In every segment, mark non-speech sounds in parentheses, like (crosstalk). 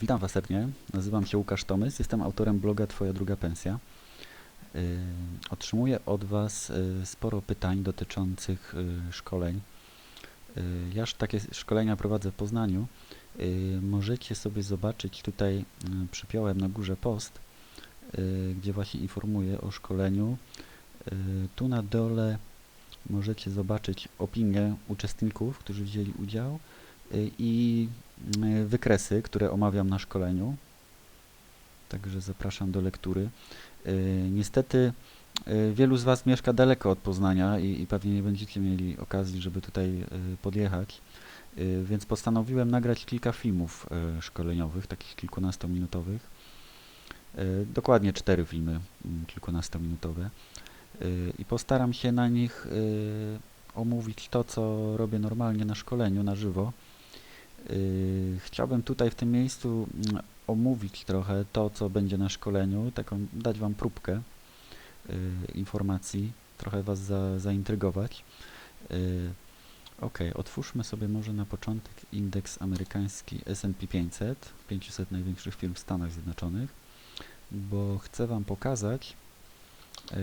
Witam Was serdecznie, nazywam się Łukasz Tomys, jestem autorem bloga Twoja druga pensja. Y, Otrzymuję od Was y, sporo pytań dotyczących y, szkoleń. Ja takie szkolenia prowadzę w Poznaniu. Możecie sobie zobaczyć tutaj, przypiąłem na górze post, gdzie właśnie informuję o szkoleniu. Tu na dole możecie zobaczyć opinię uczestników, którzy wzięli udział i y, wykresy, które omawiam na szkoleniu. Także zapraszam do lektury. Y, Niestety y, wielu z Was mieszka daleko od Poznania i, i pewnie nie będziecie mieli okazji, żeby tutaj y, podjechać, Y, więc postanowiłem nagrać kilka filmów y, szkoleniowych, takich kilkunastominutowych. Y, Dokładnie cztery filmy mm, kilkunastominutowe. Y, I postaram się na nich y, omówić to, co robię normalnie na szkoleniu, na żywo. Y, Chciałbym tutaj w tym miejscu mm, omówić trochę to, co będzie na szkoleniu, taką dać Wam próbkę y, informacji, trochę Was za, zaintrygować. Y, ok, otwórzmy sobie może na początek indeks amerykański S&P 500, 500 największych firm w Stanach Zjednoczonych, bo chcę Wam pokazać,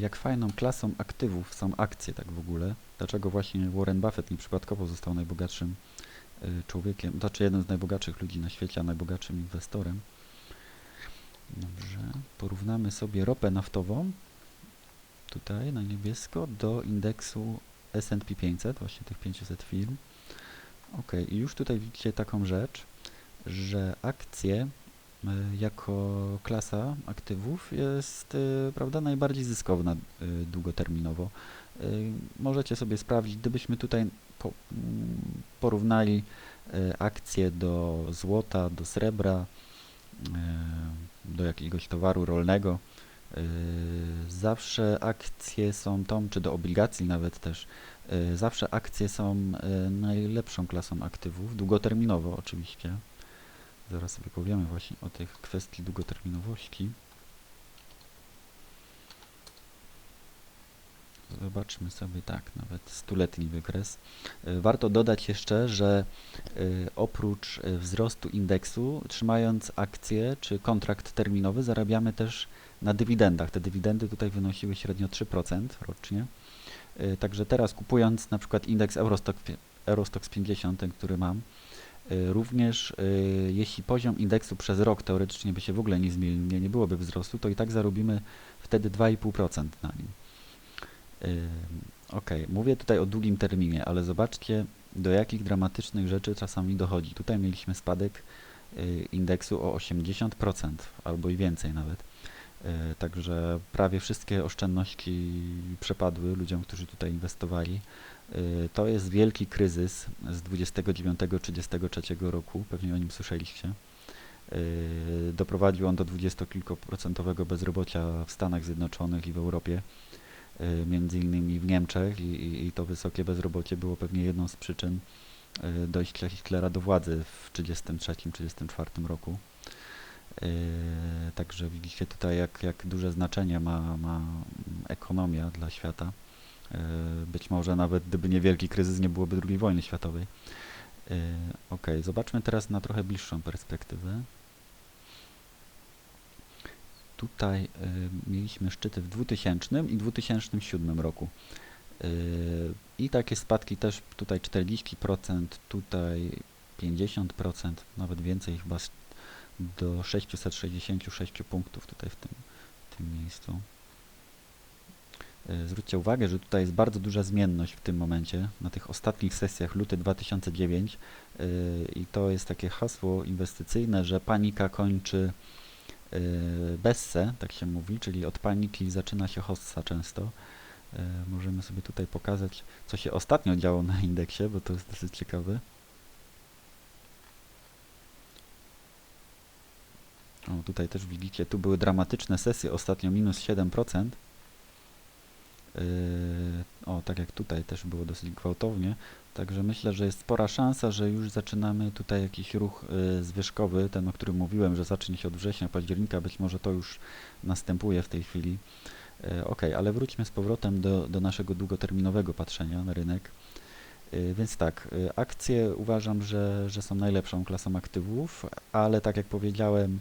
jak fajną klasą aktywów są akcje tak w ogóle. Dlaczego właśnie Warren Buffett nieprzypadkowo został najbogatszym człowiekiem, znaczy jeden z najbogatszych ludzi na świecie, a najbogatszym inwestorem. Dobrze, porównamy sobie ropę naftową, tutaj na niebiesko, do indeksu S&P 500, właśnie tych 500 firm. Ok, i już tutaj widzicie taką rzecz, że akcje y, jako klasa aktywów jest y, prawda, najbardziej zyskowna y, długoterminowo. Y, Możecie sobie sprawdzić, gdybyśmy tutaj porównali y, akcje do złota, do srebra, y, do jakiegoś towaru rolnego, y, zawsze akcje są tą, czy do obligacji nawet też, zawsze akcje są najlepszą klasą aktywów, długoterminowo oczywiście. Zaraz sobie powiemy właśnie o tych kwestii długoterminowości. Zobaczmy sobie tak, nawet stuletni wykres. Y, Warto dodać jeszcze, że y, oprócz y, wzrostu indeksu, trzymając akcje czy kontrakt terminowy, zarabiamy też na dywidendach. Te dywidendy tutaj wynosiły średnio 3% rocznie. Także teraz kupując na przykład indeks Eurostock, Eurostox 50, ten, który mam, również jeśli poziom indeksu przez rok teoretycznie by się w ogóle nie zmienił, nie byłoby wzrostu, to i tak zarobimy wtedy 2,5% na nim. Ok, mówię tutaj o długim terminie, ale zobaczcie, do jakich dramatycznych rzeczy czasami dochodzi. Tutaj mieliśmy spadek y, indeksu o 80% albo i więcej nawet. Y, Także prawie wszystkie oszczędności przepadły ludziom, którzy tutaj inwestowali. Y, To jest wielki kryzys z 29-33 roku, pewnie o nim słyszeliście. Doprowadził on do dwudziestokilkoprocentowego bezrobocia w Stanach Zjednoczonych i w Europie między innymi w Niemczech i, i, to wysokie bezrobocie było pewnie jedną z przyczyn y, dojścia Hitlera do władzy w 1933-1934 roku. Y, Także widzicie tutaj, jak, jak duże znaczenie ma, ma ekonomia dla świata. Y, Być może nawet gdyby nie wielki kryzys, nie byłoby II wojny światowej. Ok, zobaczmy teraz na trochę bliższą perspektywę. Tutaj y, mieliśmy szczyty w 2000 i 2007 roku. Y, I takie spadki też tutaj 40%, tutaj 50%, nawet więcej chyba do 666 punktów tutaj w tym, w tym miejscu. Y, Zwróćcie uwagę, że tutaj jest bardzo duża zmienność w tym momencie, na tych ostatnich sesjach luty 2009 y, i to jest takie hasło inwestycyjne, że panika kończy besse, tak się mówi, czyli od paniki zaczyna się hossa często. Y, Możemy sobie tutaj pokazać, co się ostatnio działo na indeksie, bo to jest dosyć ciekawe. O, tutaj też widzicie, tu były dramatyczne sesje, ostatnio minus 7%. Yy, o, tak jak tutaj też było dosyć gwałtownie. Także myślę, że jest spora szansa, że już zaczynamy tutaj jakiś ruch y, zwyżkowy, ten o którym mówiłem, że zacznie się od września, października, być może to już następuje w tej chwili. Y, ok, ale wróćmy z powrotem do, do naszego długoterminowego patrzenia na rynek. Y, Więc tak, y, akcje uważam, że, że są najlepszą klasą aktywów, ale tak jak powiedziałem,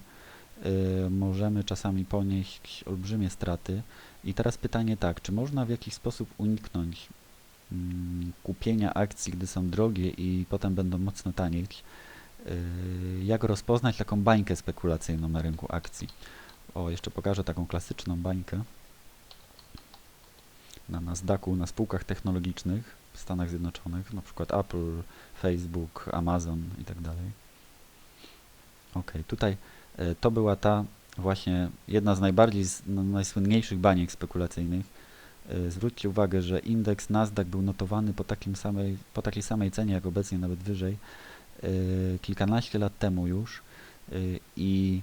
możemy czasami ponieść olbrzymie straty. I teraz pytanie tak, czy można w jakiś sposób uniknąć kupienia akcji, gdy są drogie i potem będą mocno tanieć? Y, Jak rozpoznać taką bańkę spekulacyjną na rynku akcji? O, jeszcze pokażę taką klasyczną bańkę na Nasdaqu, na spółkach technologicznych w Stanach Zjednoczonych, na przykład Apple, Facebook, Amazon i tak dalej. Ok, tutaj e, to była ta właśnie jedna z najbardziej, no, najsłynniejszych baniek spekulacyjnych. E, Zwróćcie uwagę, że indeks Nasdaq był notowany po, takim samej, po takiej samej cenie jak obecnie, nawet wyżej, e, kilkanaście lat temu już e, i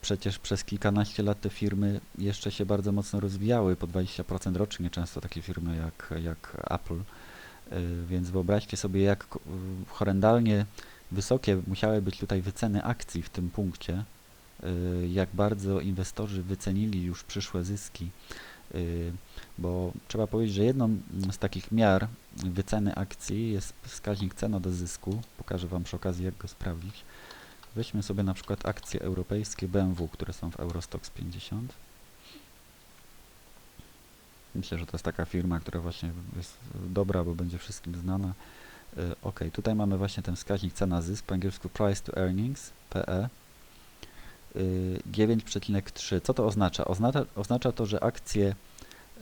Przecież przez kilkanaście lat te firmy jeszcze się bardzo mocno rozwijały, po 20% rocznie, często takie firmy jak, jak Apple. Więc wyobraźcie sobie, jak horrendalnie wysokie musiały być tutaj wyceny akcji w tym punkcie, jak bardzo inwestorzy wycenili już przyszłe zyski. Yy, Bo trzeba powiedzieć, że jedną z takich miar wyceny akcji jest wskaźnik cena do zysku. Pokażę Wam przy okazji, jak go sprawdzić. Weźmy sobie na przykład akcje europejskie BMW, które są w Eurostox 50. Myślę, że to jest taka firma, która właśnie jest dobra, bo będzie wszystkim znana. Y, Ok, tutaj mamy właśnie ten wskaźnik cena-zysk, po angielsku price to earnings, PE. Y, 9,3. Co to oznacza? oznacza? Oznacza to, że akcje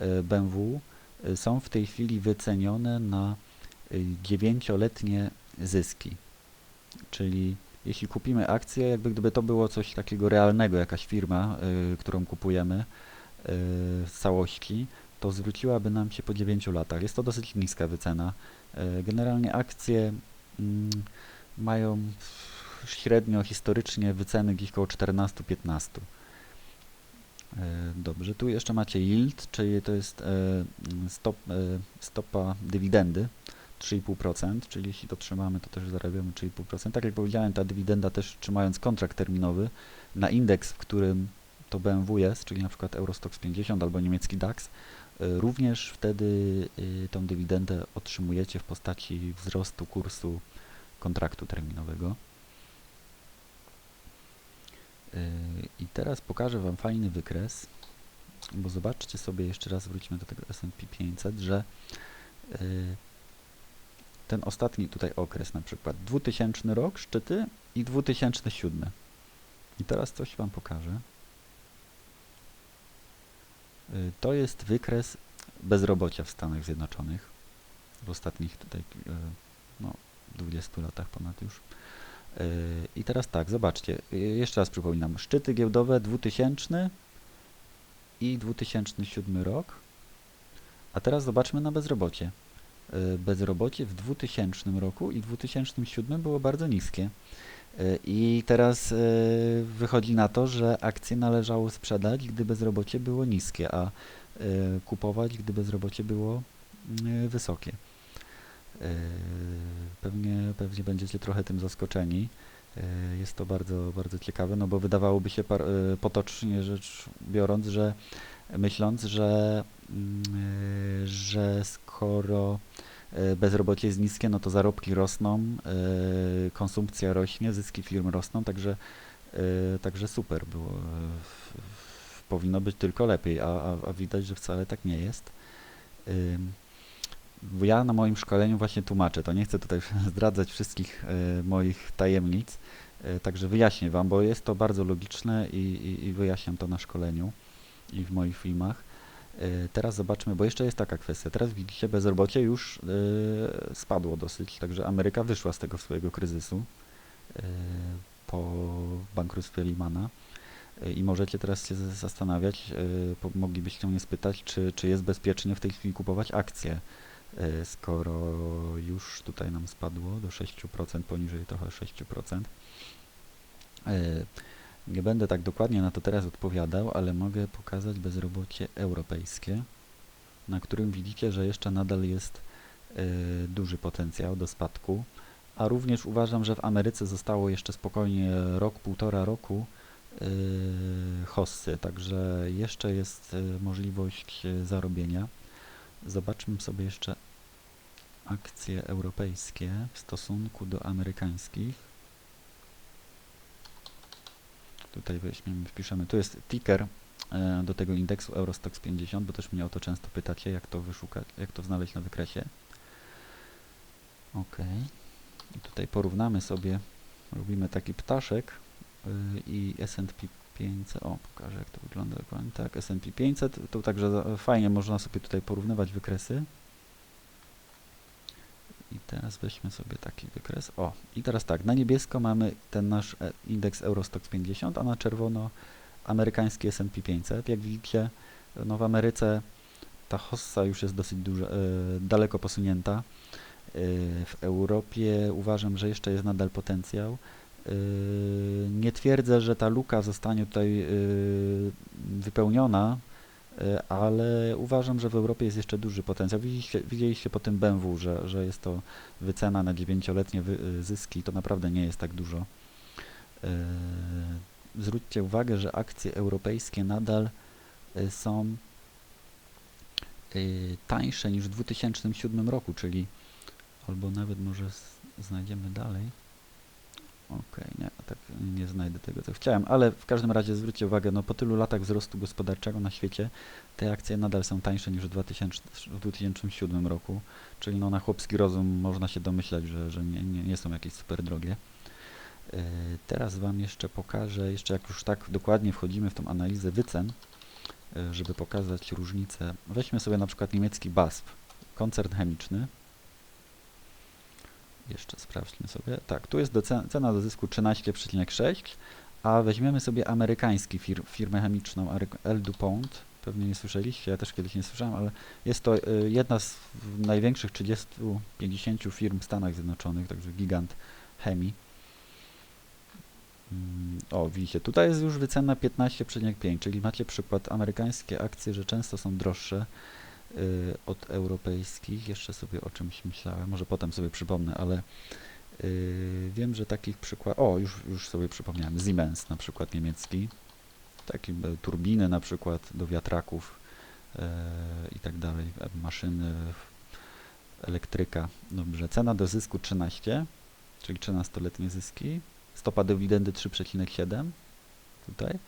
y, BMW y, są w tej chwili wycenione na 9-letnie zyski. Czyli jeśli kupimy akcję, jakby gdyby to było coś takiego realnego, jakaś firma, którą kupujemy z całości, to zwróciłaby nam się po 9 latach. Jest to dosyć niska wycena. Generalnie akcje mm, mają średnio historycznie wyceny gdzieś około 14-15. Y, Dobrze, tu jeszcze macie yield, czyli to jest y, stop, y, stopa dywidendy. 3,5%, czyli jeśli to trzymamy, to też zarabiamy 3,5%. Tak jak powiedziałem, ta dywidenda też trzymając kontrakt terminowy na indeks, w którym to BMW jest, czyli na przykład Eurostox 50 albo niemiecki DAX, również wtedy tą dywidendę otrzymujecie w postaci wzrostu kursu kontraktu terminowego. I teraz pokażę Wam fajny wykres, bo zobaczcie sobie jeszcze raz, wróćmy do tego S&P 500, że y, ten ostatni tutaj okres, na przykład 2000 rok, szczyty i 2007. I teraz coś Wam pokażę. Y, To jest wykres bezrobocia w Stanach Zjednoczonych w ostatnich tutaj y, no, 20 latach ponad już. I teraz tak, zobaczcie, y, jeszcze raz przypominam, szczyty giełdowe 2000 i 2007 rok. A teraz zobaczmy na bezrobocie. Y, bezrobocie w 2000 roku i 2007 było bardzo niskie. Y, I teraz wychodzi na to, że akcje należało sprzedać, gdy bezrobocie było niskie, a kupować, gdy bezrobocie było wysokie. Y, Pewnie, pewnie będziecie trochę tym zaskoczeni. Y, Jest to bardzo, bardzo ciekawe, no bo wydawałoby się par, y, potocznie rzecz biorąc, że myśląc, że, że skoro bezrobocie jest niskie, no to zarobki rosną, konsumpcja rośnie, zyski firm rosną, także, także super było. Powinno być tylko lepiej, a, a, a widać, że wcale tak nie jest. Ja na moim szkoleniu właśnie tłumaczę to. Nie chcę tutaj (laughs) zdradzać wszystkich y, moich tajemnic, y, także wyjaśnię Wam, bo jest to bardzo logiczne i, i, i wyjaśniam to na szkoleniu i w moich filmach. Y, Teraz zobaczmy, bo jeszcze jest taka kwestia. Teraz widzicie, bezrobocie już spadło dosyć, także Ameryka wyszła z tego swojego kryzysu po bankructwie Lehmana. I możecie teraz się zastanawiać, moglibyście mnie spytać, czy, czy jest bezpiecznie w tej chwili kupować akcje, skoro już tutaj nam spadło do 6%, poniżej trochę 6%. Y, Nie będę tak dokładnie na to teraz odpowiadał, ale mogę pokazać bezrobocie europejskie, na którym widzicie, że jeszcze nadal jest y, duży potencjał do spadku, a również uważam, że w Ameryce zostało jeszcze spokojnie rok, półtora roku hossy, także jeszcze jest możliwość zarobienia. Zobaczmy sobie jeszcze akcje europejskie w stosunku do amerykańskich. Tutaj weźmiemy, wpiszemy, tu jest ticker e, do tego indeksu Eurostox 50, bo też mnie o to często pytacie, jak to wyszukać, jak to znaleźć na wykresie. Ok. I tutaj porównamy sobie, robimy taki ptaszek y, i S&P 500, o pokażę jak to wygląda dokładnie, tak, S&P 500, to także fajnie można sobie tutaj porównywać wykresy. I teraz weźmy sobie taki wykres. O, i teraz tak, na niebiesko mamy ten nasz e, indeks Eurostox 50, a na czerwono amerykański S&P 500. Jak widzicie, no w Ameryce ta hossa już jest dosyć e, daleko posunięta. E, w Europie uważam, że jeszcze jest nadal potencjał. Nie twierdzę, że ta luka zostanie tutaj wypełniona, ale uważam, że w Europie jest jeszcze duży potencjał. Widzieliście, widzieliście po tym BMW, że, że jest to wycena na dziewięcioletnie zyski, to naprawdę nie jest tak dużo. E, Zwróćcie uwagę, że akcje europejskie nadal e, są e, tańsze niż w 2007 roku, czyli albo nawet może znajdziemy dalej. Okej, nie, tak nie znajdę tego, co chciałem, ale w każdym razie zwróćcie uwagę, no po tylu latach wzrostu gospodarczego na świecie te akcje nadal są tańsze niż w 2000, w 2007 roku, czyli no na chłopski rozum można się domyślać, że, że nie, nie, nie są jakieś super drogie. E, Teraz Wam jeszcze pokażę, jeszcze jak już tak dokładnie wchodzimy w tą analizę wycen, e, żeby pokazać różnicę. Weźmy sobie na przykład niemiecki BASF, koncern chemiczny. Jeszcze sprawdźmy sobie. Tak, tu jest cena do zysku 13,6, a weźmiemy sobie amerykański fir, firmę chemiczną L. DuPont. Pewnie nie słyszeliście, ja też kiedyś nie słyszałem, ale jest to y, jedna z największych 30-50 firm w Stanach Zjednoczonych, także gigant chemii. Mm, O, widzicie, tutaj jest już wycena 15,5, czyli macie przykład amerykańskie akcje, że często są droższe od europejskich. Jeszcze sobie o czymś myślałem, może potem sobie przypomnę, ale y, wiem, że takich przykładów. O, już, już sobie przypomniałem. Siemens, na przykład niemiecki. Takie turbiny, na przykład do wiatraków e, i tak dalej, maszyny, elektryka. Dobrze, cena do zysku 13, czyli 13-letnie zyski. Stopa dywidendy 3,7 tutaj.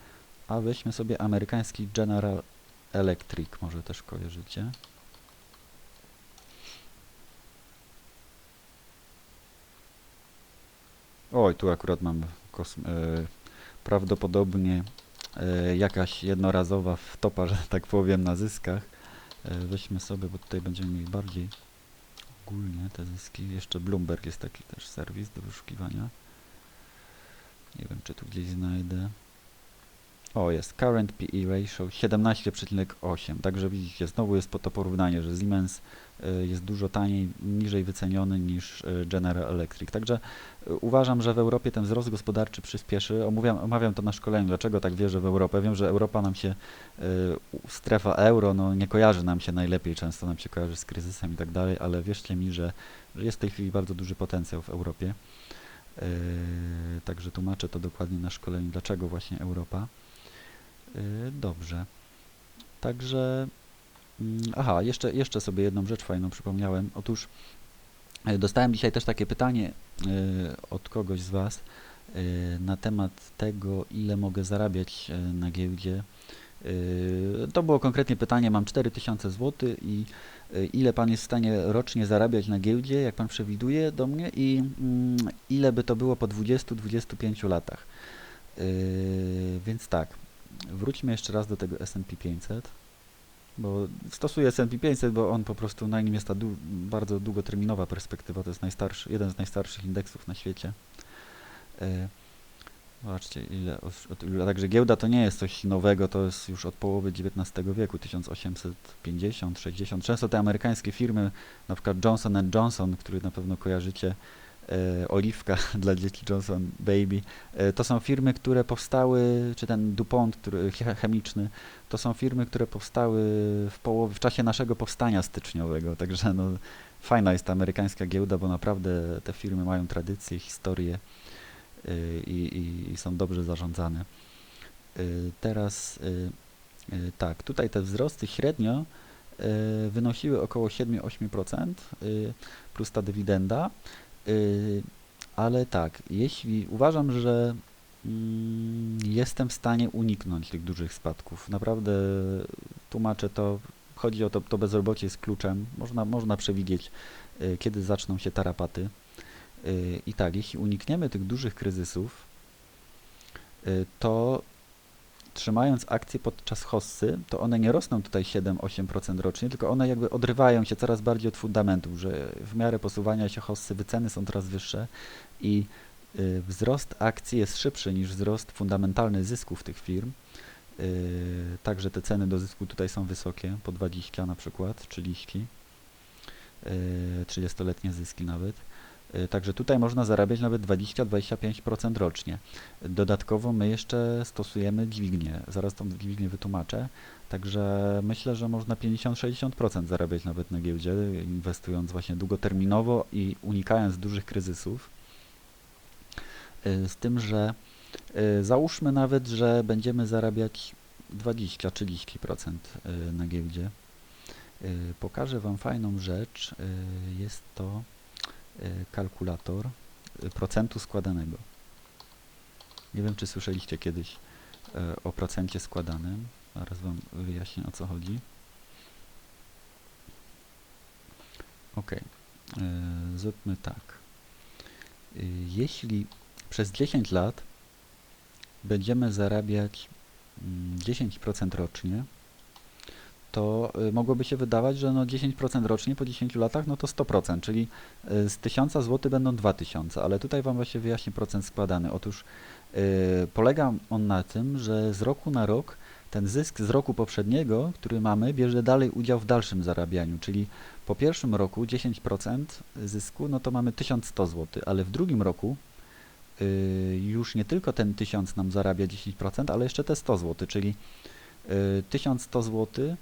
A weźmy sobie amerykański General Electric, może też kojarzycie. Oj, tu akurat mam e, prawdopodobnie e, jakaś jednorazowa wtopa, że tak powiem, na zyskach. E, weźmy sobie, bo tutaj będziemy mieli bardziej ogólnie te zyski. Jeszcze Bloomberg jest taki też serwis do wyszukiwania. Nie wiem, czy tu gdzieś znajdę. O, jest current PE ratio 17,8. Także widzicie, znowu jest po to porównanie, że Siemens y, jest dużo taniej, niżej wyceniony niż y, General Electric. Także y, uważam, że w Europie ten wzrost gospodarczy przyspieszy. Omawiam, omawiam to na szkoleniu, dlaczego tak wierzę w Europę. Wiem, że Europa nam się, strefa euro, no nie kojarzy nam się najlepiej, często nam się kojarzy z kryzysem i tak dalej, ale wierzcie mi, że, że jest w tej chwili bardzo duży potencjał w Europie. Także tłumaczę to dokładnie na szkoleniu, dlaczego właśnie Europa. Yy, Dobrze. Także, mm, aha, jeszcze, jeszcze sobie jedną rzecz fajną przypomniałem. Otóż yy, dostałem dzisiaj też takie pytanie yy, od kogoś z Was yy, na temat tego, ile mogę zarabiać na giełdzie. To było konkretnie pytanie, mam 4000 zł i y, ile Pan jest w stanie rocznie zarabiać na giełdzie, jak Pan przewiduje do mnie i mm, ile by to było po 20-25 latach. Więc tak, wróćmy jeszcze raz do tego S&P 500, bo stosuję S&P 500, bo on po prostu na nim jest ta bardzo długoterminowa perspektywa, to jest najstarszy, jeden z najstarszych indeksów na świecie. Yy, Zobaczcie, ile, od. Także giełda to nie jest coś nowego, to jest już od połowy XIX wieku, 1850, 60. Często te amerykańskie firmy, na przykład Johnson Johnson, który na pewno kojarzycie, e, oliwka (laughs) dla dzieci Johnson Baby, e, to są firmy, które powstały, czy ten DuPont który, che- chemiczny, to są firmy, które powstały w, połowie, w czasie naszego powstania styczniowego, także no, fajna jest ta amerykańska giełda, bo naprawdę te firmy mają tradycję, historię y, i, i, są dobrze zarządzane. Teraz tak, tutaj te wzrosty średnio wynosiły około 7-8% y, plus ta dywidenda. Y, ale tak, jeśli uważam, że mm, jestem w stanie uniknąć tych dużych spadków, naprawdę tłumaczę to, chodzi o to, to bezrobocie jest kluczem, można, można przewidzieć, y, kiedy zaczną się tarapaty. Y, I tak, jeśli unikniemy tych dużych kryzysów, to trzymając akcje podczas hossy, to one nie rosną tutaj 7-8% rocznie, tylko one jakby odrywają się coraz bardziej od fundamentów, że w miarę posuwania się hossy wyceny są coraz wyższe i y, wzrost akcji jest szybszy niż wzrost fundamentalny zysków tych firm. Y, Także te ceny do zysku tutaj są wysokie, po 20 na przykład, 30, y, 30-letnie zyski nawet. Y, Także tutaj można zarabiać nawet 20-25% rocznie. Dodatkowo my jeszcze stosujemy dźwignię. Zaraz tą dźwignię wytłumaczę. Także myślę, że można 50-60% zarabiać nawet na giełdzie, inwestując właśnie długoterminowo i unikając dużych kryzysów. Y, Z tym, że y, załóżmy nawet, że będziemy zarabiać 20-30% y, na giełdzie. Pokażę Wam fajną rzecz. Jest to kalkulator y, procentu składanego. Nie wiem, czy słyszeliście kiedyś y, o procencie składanym. Zaraz Wam wyjaśnię, o co chodzi. Ok. Y, Zróbmy tak. Y, Jeśli przez 10 lat będziemy zarabiać mm, 10% rocznie, to y, mogłoby się wydawać, że no 10% rocznie po 10 latach, no to 100%, czyli y, z 1000 zł będą 2000, ale tutaj Wam właśnie wyjaśnię procent składany. Otóż y, polega on na tym, że z roku na rok ten zysk z roku poprzedniego, który mamy, bierze dalej udział w dalszym zarabianiu, czyli po pierwszym roku 10% zysku, no to mamy 1100 zł, ale w drugim roku y, już nie tylko ten 1000 nam zarabia 10%, ale jeszcze te 100 zł, czyli y, 1100 zł y,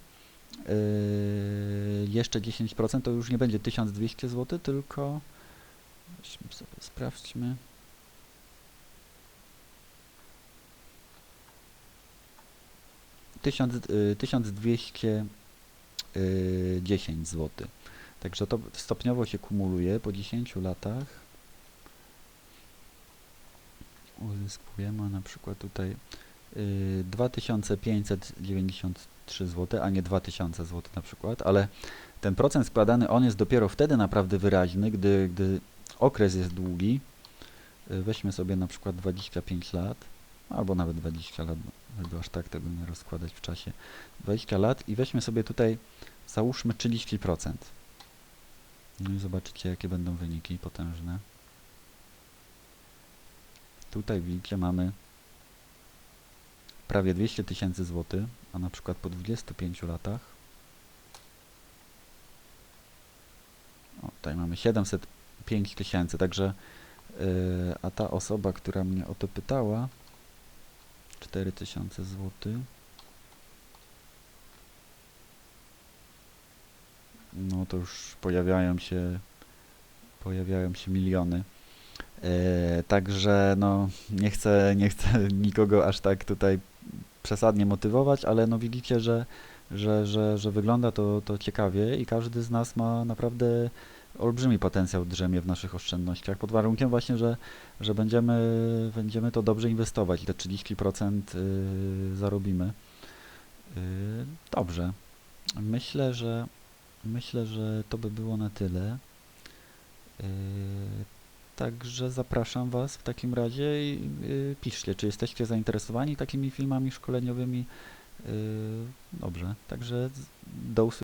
Yy, jeszcze 10% to już nie będzie 1200 zł, tylko sprawdźmy. Tysiąc, yy, 1210 yy, zł. Także to stopniowo się kumuluje po 10 latach. Uzyskujemy na przykład tutaj 2593 3 zł, a nie 2000 zł na przykład, ale ten procent składany on jest dopiero wtedy naprawdę wyraźny, gdy, gdy okres jest długi. Y, weźmy sobie na przykład 25 lat, albo nawet 20 lat, żeby aż tak tego nie rozkładać w czasie. 20 lat i weźmy sobie tutaj, załóżmy 30%. No i zobaczycie, jakie będą wyniki potężne. Tutaj widzicie, mamy prawie 200 tysięcy złotych, a na przykład po 25 latach o, tutaj mamy 705 tysięcy, także yy, a ta osoba, która mnie o to pytała 4000 złotych no to już pojawiają się pojawiają się miliony. E, także no nie chcę, nie chcę nikogo aż tak tutaj przesadnie motywować, ale no widzicie, że, że, że, że wygląda to, to ciekawie i każdy z nas ma naprawdę olbrzymi potencjał drzemie w naszych oszczędnościach, pod warunkiem właśnie, że, że będziemy, będziemy to dobrze inwestować i te 30% y, zarobimy. Y, dobrze. Myślę, że myślę, że to by było na tyle. Yy, Także zapraszam Was w takim razie i yy, piszcie, czy jesteście zainteresowani takimi filmami szkoleniowymi. Yy, Dobrze, także do usłyszenia.